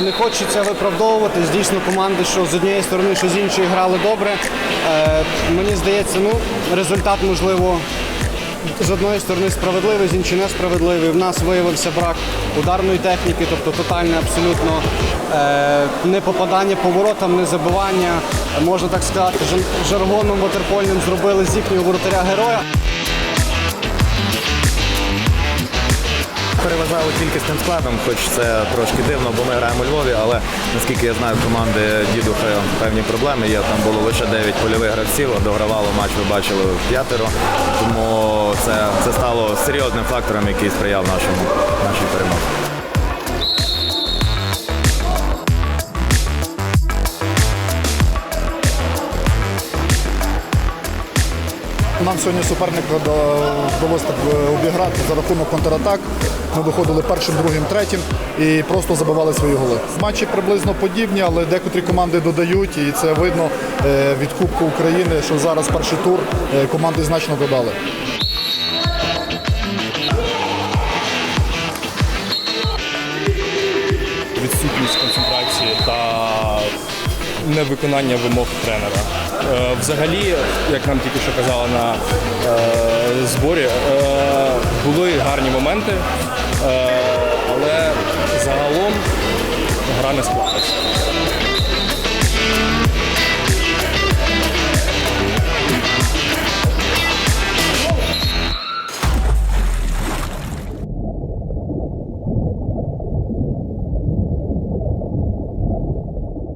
Не хочеться виправдовуватись. Дійсно, команди, що з однієї сторони, що з іншої грали добре. Е, мені здається, ну, результат, можливо, з одної сторони справедливий, з іншої несправедливий. В нас виявився брак ударної техніки, тобто тотальне абсолютно е, не попадання по воротам, не забивання. Можна так сказати, жаргоном ватерпольним зробили з їхнього воротаря героя. Переважали тим складом, хоч це трошки дивно, бо ми граємо у Львові, але наскільки я знаю, команди дідуха певні проблеми є. Там було лише 9 польових гравців, догравало матч, ви бачили п'ятеро. Тому це, це стало серйозним фактором, який сприяв нашому, нашій перемозі. Нам сьогодні суперника вдалося е, обіграти за рахунок контратак. Ми виходили першим, другим, третім і просто забивали свої голи. Матчі приблизно подібні, але декотрі команди додають, і це видно е, від Кубку України, що зараз перший тур е, команди значно додали. відсутність концентрації та невиконання вимог тренера. Е, Взагалі, як нам тільки що казали на е, зборі, е, були гарні моменти, але загалом гра не склалася.